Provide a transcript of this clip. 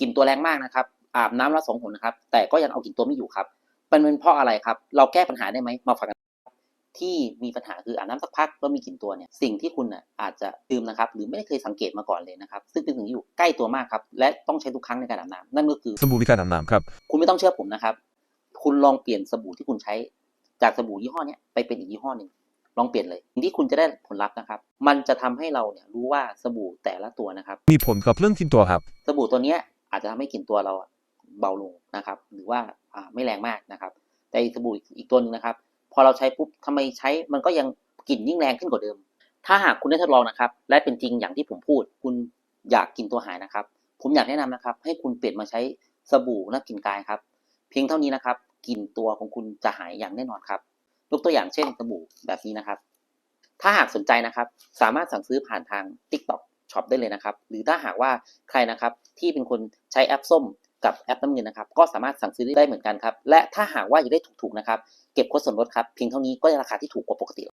กลิ่นตัวแรงมากนะครับ อาบน้ำละสองหนนะครับ แต่ก็ยังเอากลิ่นตัวไม่อยู่ครับมันเป็นเพราะอะไรครับ เราแก้ปัญหาได้ไหมมาฟังกันที่มีปัญหาคืออาบน้ำสักพักแล้วมีกลิ่นตัวเนี่ยสิ่งที่คุณน่ะอาจจะลืมนะครับ หรือไม่ได้เคยสังเกตมาก่อนเลยนะครับ ซึ่งเป็นสิ่งที่อยู่ใกล้ตัวมากครับ และต้องใช้ทุกครั้งในการอาบน้ำนั่นก็คือสบู่มีการอาบน้ำครับ คุณไม่ต้องเชื่อผมนะครับ คุณลองเปลี่ยนสบู่ที่คุณใช้ จากสบู่ยี่ห้อเนี้ยไปเป็นอีกยี่ห้อหนึ่งลองเปลี่ยนเลยสิ่งที่คุณจะได้ผลลัพธ์นะครับ มันจะทำให้เราเนี่ยรู้ว่าสบู่แต่ละตัวนะครับ มีผลกับเรื่องกลินตัวครับ สบู่ตัวเนี้ย อาจจะทำให้กลิ่นตัวเราเบาลงนะครับ หรือว่าไม่แรงมากนะครับ แต่อีกสบู่อีกตัวหนึงนะครับ พอเราใช้ปุ๊บทำไมใช้มันก็ยังกลิ่นยิ่งแรงขึ้นกว่าเดิม ถ้าหากคุณได้ทดลองนะครับ และเป็นจริงอย่างที่ผมพูด คุณอยากกลิ่นตัวหายนะครับ ผมอยากแนะนำนะครับ ให้คุณเปลี่ยนมาใช้สบู่นักกลิ่นกายครับ เพียงเท่านี้นะครับกลิ่นตัวของคุณจะหายอย่างแน่นอนครับยกตัวอย่างเช่นสบู่แบบนี้นะครับ ถ้าหากสนใจนะครับ สามารถสั่งซื้อผ่านทาง TikTok Shop ได้เลยนะครับ หรือถ้าหากว่าใครนะครับที่เป็นคนใช้แอปส้มกับแอปน้ำเงินนะครับ ก็สามารถสั่งซื้อได้เหมือนกันครับ และถ้าหากว่าอยากได้ถูกๆนะครับ เก็บโค้ดส่วนลดครับ เพียงเท่านี้ก็ได้ราคาที่ถูกกว่าปกติ